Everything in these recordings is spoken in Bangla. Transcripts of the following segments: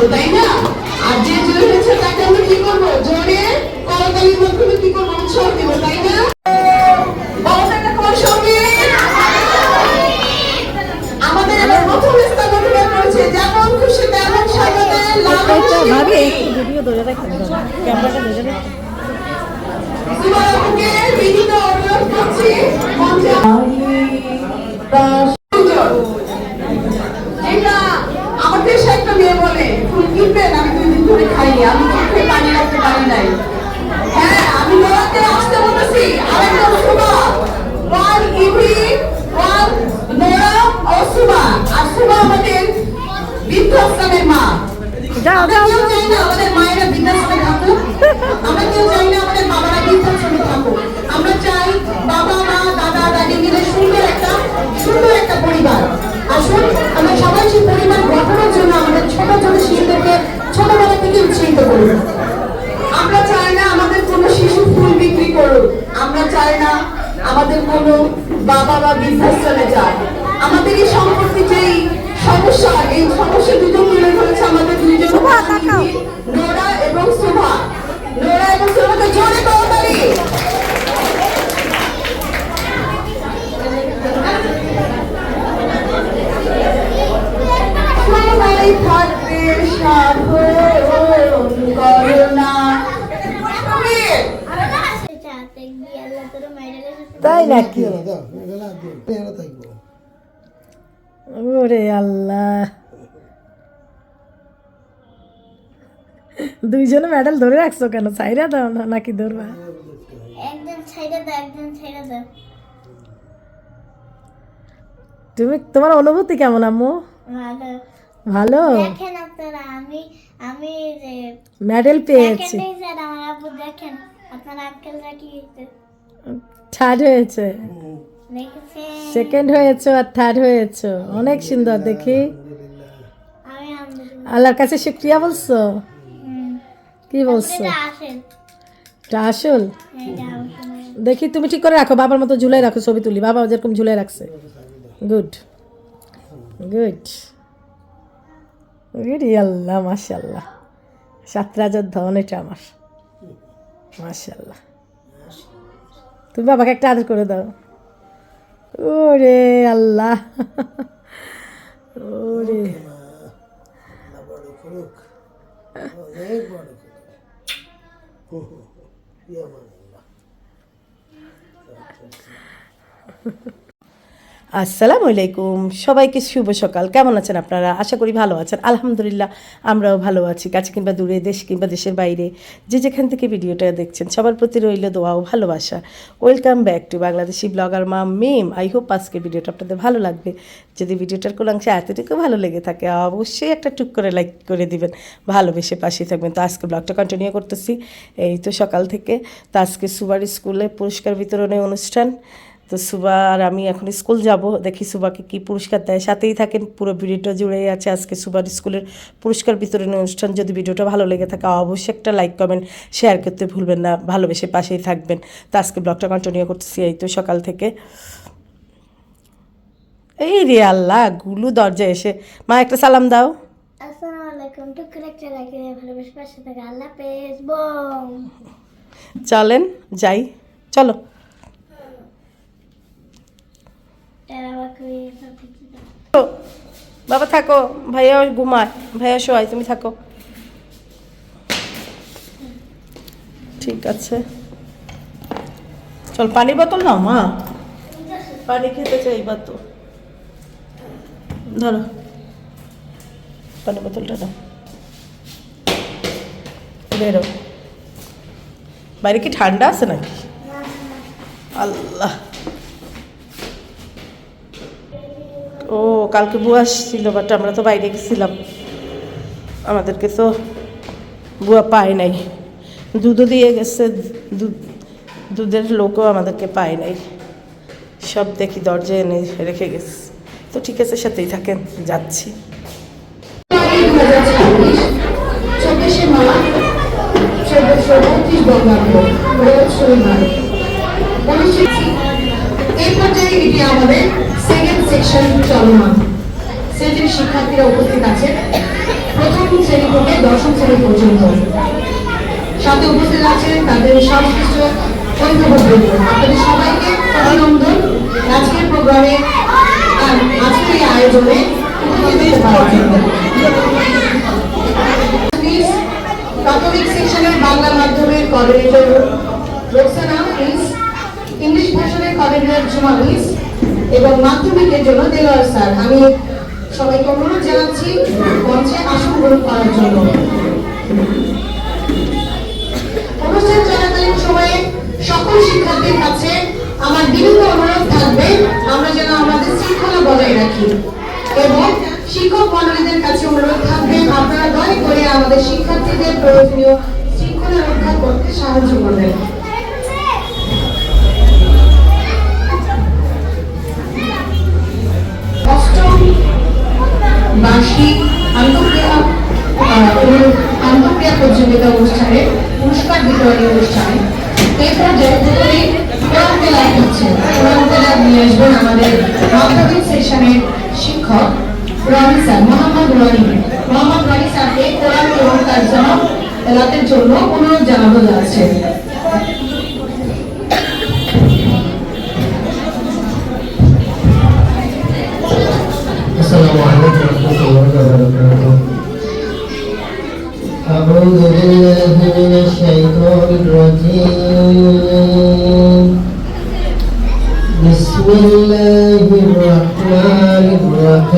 দেবো তাই না? আর যে জয়ী হয়েছে তাকে আমরা কি করব? জোরে করতালির মাধ্যমে কি করব? উৎসাহ দেবো তাই না? ধরে রাখেন ক্যামেরাটা ধরে রাখেন নাকি ওরে আল্লাহ। দুইজনে মেডেল ধরে রাখছো কেন? সাইরা দাও না নাকি ধরবা? একজন ছেড়ে দাও একজন ছেড়ে দাও। তুমি তোমার অনুভূতি কেমন আম্মু? ভালো। ভালো? দেখেন আপনারা আমি আমি মেডেল পেয়েছি। দেখেন আপনার আঙ্কেলরা কি থার্ড হয়েছে। সেকেন্ড হয়েছো আর থার্ড হয়েছো। অনেক সুন্দর, দেখি। আল্লাহর কাছে শুক্রিয়া বলছো? কি বলছো? আসল? দেখি, তুমি ঠিক করে রাখো, বাবার মতো ঝুলাই রাখো ছবি তুলি। বাবা যেরকম ঝুলাই রাখছে। গুড গুড গুড আল্লাহ মাশাল্লাহ। সাত রাজার ধন এটা আমার। মাশাল্লাহ। তুমি বাবাকে একটা আদর করে দাও। ওরে আল্লাহ। ওরে। করুক অনেক বড় করুক ইয়া মাল্লাহ আসসালামু আলাইকুম। সবাইকে শুভ সকাল। কেমন আছেন আপনারা? আশা করি ভালো আছেন। আলহামদুলিল্লাহ, আমরাও ভালো আছি। কাছে কিংবা দূরে, দেশ কিংবা দেশের বাইরে, যে যেখান থেকে ভিডিওটা দেখছেন, সবার প্রতি রইল দোয়া ও ভালোবাসা। Welcome back to Bangladeshi blogger মা মেম। আই হোপ আজকে ভিডিওটা আপনাদের ভালো লাগবে। যদি ভিডিওটার কোনো অংশে এতটুকু ভালো লেগে থাকে, অবশ্যই একটা টুক করে লাইক করে দিবেন। ভালোবেসে পাশে থাকবেন। তো আজকে ব্লগটা কন্টিনিউ করতেছি। এই তো সকাল থেকে। তো আজকে সুবার স্কুলে পুরস্কার বিতরণের অনুষ্ঠান। তো সুবা আর আমি এখন স্কুল যাব। দেখি সুবাকে কি পুরস্কার দেয়। সাথেই থাকেন পুরো ভিডিওটা জুড়েই আছে আজকে সুবার স্কুলের পুরস্কার বিতরণী অনুষ্ঠান। যদি ভিডিওটা ভালো লেগে থাকে অবশ্যই একটা লাইক কমেন্ট শেয়ার করতে ভুলবেন না। ভালোবেসে পাশেই থাকবেন। তো আজকে ব্লগটা কন্টিনিউ করতেছি এই তো সকাল থেকে। এই রে আল্লাহ গুলু দরজায় এসে। মা একটা সালাম দাও। চলেন যাই। চলো টেরা বাকুই সব কিছু দাও। ও, বাবা থাকো ভাইয়া ঘুমায় ভাইয়া শোয় তুমি থাকো। ঠিক আছে। চল পানির বোতল নাও মা। পানি খেতে চাইবা তো ধরো। পানি বোতলটা দাও। বেরো। বাইরে কি ঠান্ডা আছে নাকি? আল্লাহ। কালকে বুয়া আসছিল বাট আমরা তো বাইরে গেছিলাম। আমাদেরকে তো বুয়া পায় নাই। দুধও দিয়ে গেছে দুধ দুধের লোকও আমাদেরকে পায় নাই। সব দেখি দরজায় এনে রেখে গেছে। তো ঠিক আছে, সাথেই থাকেন, যাচ্ছি। সাথে উপস্থিত আছেন তাদের সর্বশ্রেষ্ঠ অভিভাবকবৃন্দ আপনাদের সবাইকে অভিনন্দন। আজকের প্রোগ্রামে আজকের এই আয়োজনে। প্রাথমিক সেকশনের বাংলা মাধ্যমের কোঅর্ডিনেটর রোকসানা মিস ইংলিশ ভাষণের কোঅর্ডিনেটর জুমা মিস এবং মাধ্যমিকের জন্য দেলোয়ার স্যার। আমি সবাইকে অনুরোধ জানাচ্ছি, মঞ্চে আসন গ্রহণ করার জন্য। অনুষ্ঠান চলাকালীন সময়ে সকল শিক্ষার্থীর কাছে আমার বিনীত অনুরোধ থাকবে এই পর্যায়ে প্রথমে কোরআন তেলাওয়াত হচ্ছে কোরআন তেলাওয়াত নিয়ে আসবেন আমাদের মাধ্যমিক সেশনের শিক্ষক রনি স্যার মোহাম্মদ রনি মোহাম্মদ রনি স্যারকে কোরআন এবং তার জন্য তেলাতের জন্য অনুরোধ জানানো যাচ্ছে السلام عليكم ورحمة الله وبركاته أعوذ بالله من الشيطان الرجيم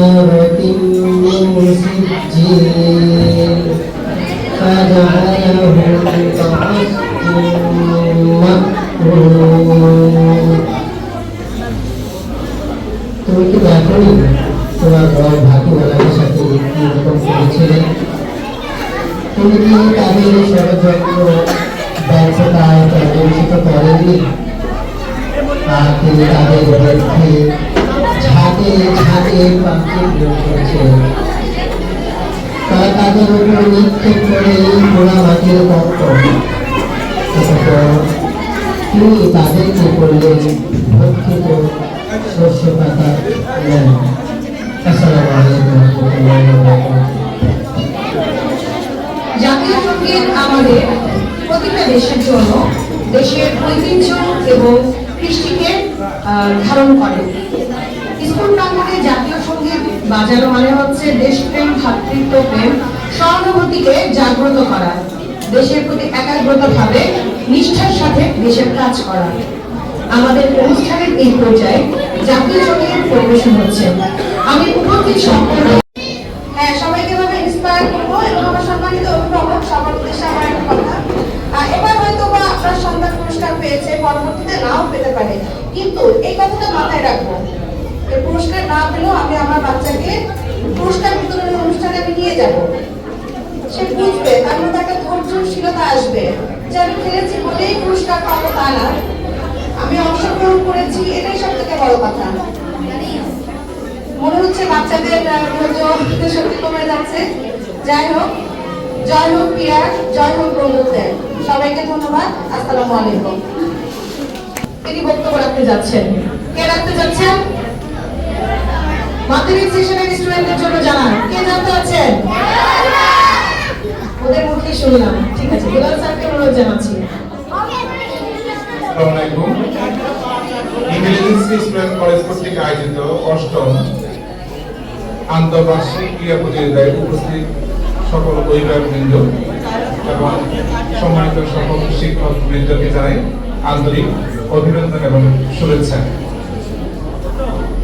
من سجيل فجعلهم كعصف مأكول তুমি কি দেখনি তোমার বড় ভাগ্যবালার সাথে কিরকম করেছিলে তুমি কি তাদের ষড়যন্ত্র ব্যর্থতায় পর্যবেসিত করেননি আর তিনি তাদের বিরুদ্ধে ঝাঁকে ঝাঁকে পাখি প্রয়োগ করেছিলেন তারা তাদের উপর নিক্ষেপ করে এই পোড়া মাটির অতঃপর তিনি তাদেরকে করলেন ভক্ষিত শস্য পাতা জাতীয় সংগীত আমাদের প্রতিটা দেশের জন্য দেশের ঐতিহ্য এবং কৃষ্টিকে ধারণ করে। স্কুল প্রাঙ্গণে জাতীয় সংগীত বাজানো মানে হচ্ছে দেশপ্রেম ভ্রাতৃত্ব প্রেম সহানুভূতিকে জাগ্রত করা। দেশের প্রতি একাগ্রতা ভাবে নিষ্ঠার সাথে দেশের কাজ করা। আমাদের অনুষ্ঠানের এই পর্যায়ে জাতীয় সংগীত পরিবেশন হচ্ছে। আমি উপস্থিত সম্পূর্ণ হ্যাঁ সবাইকে ভাবে ইন্সপায়ার করব এবং সম্মানিত অভিভাবক, সবার উদ্দেশ্যে আমার এবার হয়তো বা আপনার সন্তান পুরস্কার পেয়েছে, পরবর্তীতে নাও পেতে পারে। কিন্তু এই কথাটা মাথায় রাখব। এই পুরস্কার না পেলেও আমি আমার বাচ্চাকে পুরস্কার বিতরণের অনুষ্ঠানে আমি নিয়ে যাব। সে বুঝবে তার একটা ধৈর্যশীলতা আসবে যে আমি খেলেছি বলেই পুরস্কার পাবো তা না। আমি অংশগ্রহণ করেছি, এটাই সব থেকে বড় কথা। মনে হচ্ছে বাচ্চাদের ধৈর্য, শক্তি কমে যাচ্ছে। যাই হোক, জয় হোক পিয়ার, জয় হোক বন্ধুত্বের সবাইকে ধন্যবাদ, আসসালামু আলাইকুম। তিনি বক্তব্য রাখতে যাচ্ছেন। কে রাখতে যাচ্ছেন? মাধ্যমিক সেশনের স্টুডেন্টদের জন্য জানান। কে জানতে আছেন ওদের মুখে শুনলাম। ঠিক আছে দুলাল স্যারকে অনুরোধ জানাচ্ছি। উপস্থিত সকল এবং সম্মানিত সকল শিক্ষক বৃন্দকে আন্তরিক অভিনন্দন এবং শুভেচ্ছা।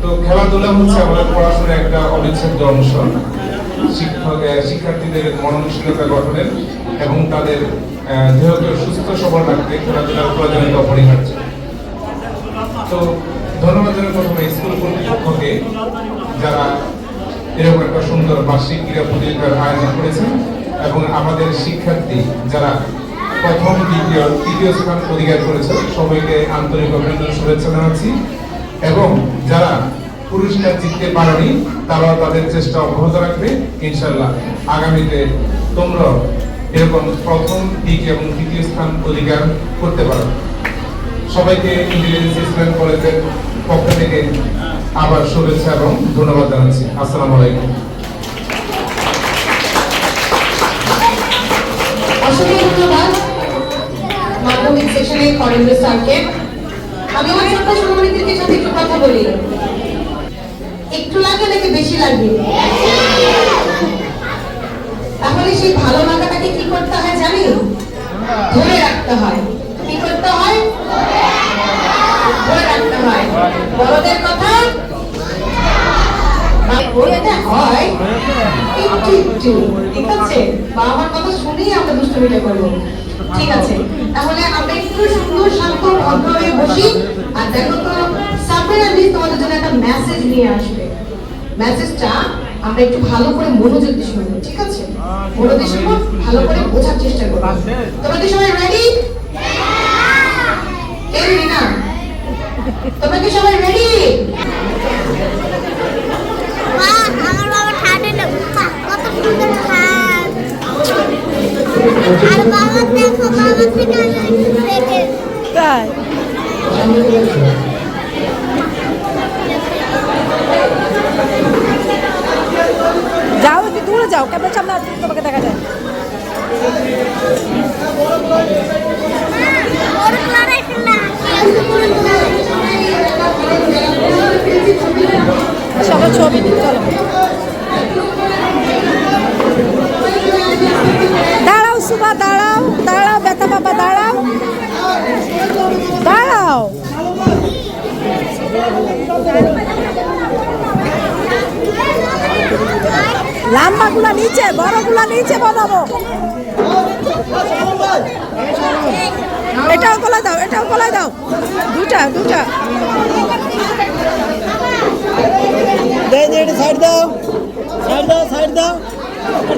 তো খেলাধুলা হচ্ছে আমাদের পড়াশোনার একটা অবিচ্ছেদ্য অংশ। শিক্ষক শিক্ষার্থীদের মননশীলতা গঠনের এবং তাদের দেহকে সুস্থ, সবল রাখতে খেলাধুলার প্রয়োজনীয়তা অপরিহার্য। তো ধন্যবাদ জানাই প্রথমে স্কুল কর্তৃপক্ষকে যারা এরকম একটা সুন্দর বার্ষিক ক্রীড়া প্রতিযোগিতার আয়োজন করেছেন এবং আমাদের শিক্ষার্থী যারা প্রথম, দ্বিতীয়, তৃতীয় স্থান অধিকার করেছে সবাইকে আন্তরিক অভিনন্দন, শুভেচ্ছা জানাচ্ছি। এবং যারা পুরস্কার জিততে পারেনি, তারাও তাদের চেষ্টা অব্যাহত রাখবে ইনশাল্লাহ আগামীতে তোমরা এরকম প্রথম, দ্বিতীয় এবং তৃতীয় স্থান অধিকার করতে পারো। সবাইকে ইন্টেলিজেন্স ইসলাম কলেজের পক্ষ থেকে আবার শুভেচ্ছা এবং ধন্যবাদ জানাচ্ছি। আসসালামু আলাইকুম। অসংখ্য ধন্যবাদ মাধ্যমিক সেশনে করেন্দ্র স্যারকে। আমি আমার ছোট্ট সোনামণিদেরকে সাথে একটু কথা বলি? একটু লাগে নাকি বেশি লাগবে? তাহলে সেই ভালো লাগাটাকে কি করতে হয় জানি? ধরে রাখতে হয়। কি করতে হয়? ধরে রাখতে হয়। বড়দের কথা? একটু ঠিক আছে? বা আমার কথা শুনেই আমরা দুষ্টমিটা করব। ঠিক আছে। তাহলে আমরা একটু সুন্দর শান্ত ভদ্র হয়ে বসি। আর দেখো তো সাবমের আলি তোমাদের জন্য একটা মেসেজ নিয়ে আসবে। মেসেজটা আমরা একটু ভালো করে মনোযোগ দিয়ে শুনব ঠিক আছে? মনোযোগ শুনব ভালো করে বোঝার চেষ্টা করব। তোমরা কি সবাই রেডি কে রেডি না তোমরা কি সবাই রেডি তাই? যাও একটু দূরে যাও ক্যামেরার সামনে আসলে তোমাকে দেখা যায়। সবাই ছবি চলো দাঁড়াও সুভা দাঁড়াও দাঁড়াও ব্যথা বাবা, দাঁড়াও। দাঁড়াও। লাম্বাগুলা নিচে, বড়গুলা নিচে বানাবো। এটাও গলায় দাও, এটাও গলায় দাও। দুটা দুটা। সাইড দাও। সাইড দাও সাইড দাও।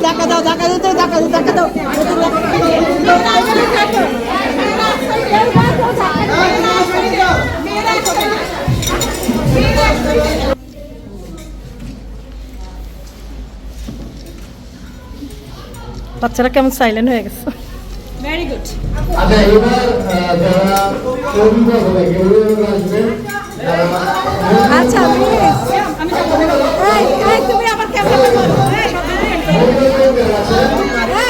ধাক্কা দাও ধাক্কা দাও তো, ধাক্কা দাও ধাক্কা দাও। বাচ্চারা কেমন সাইলেন্ট হয়ে গেছে? আচ্ছা এবার আহ, যারা অভিভাবক হবে কেউ আসবে? যারা আচ্ছা তুমি আবার ক্যামেরা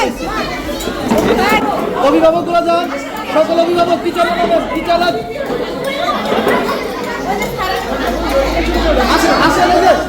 আছে অভিভাবকগুলো যান। সকল অভিভাবক টিচার টিচার আসেন